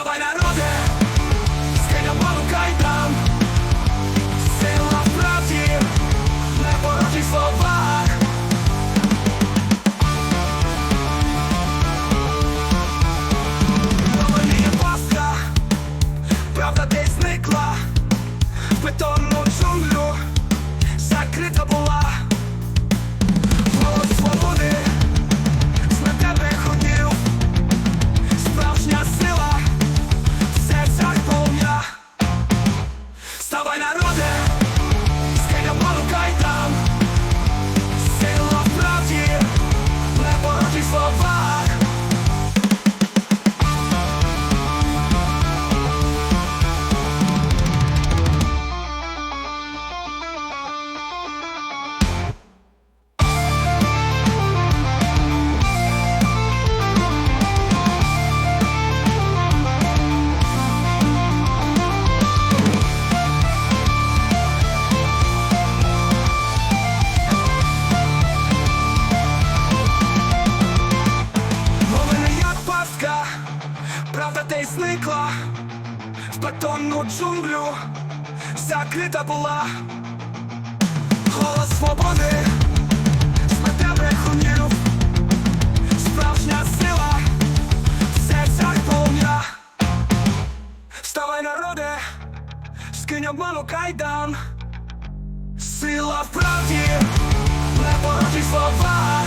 Вставай, народе, скинь обману кайдан. Сила в правді, не порожніх словах. Повеліє пастка, правда десь зникла. В Вставай, народе, скинь правда десь зникла В бетонну джунглю закрита була. Голос свободи змете брехунів Справжня сила в серцях полум'я Вставай, народе, скинь обману кайдан. Сила в правді, не порожніх слова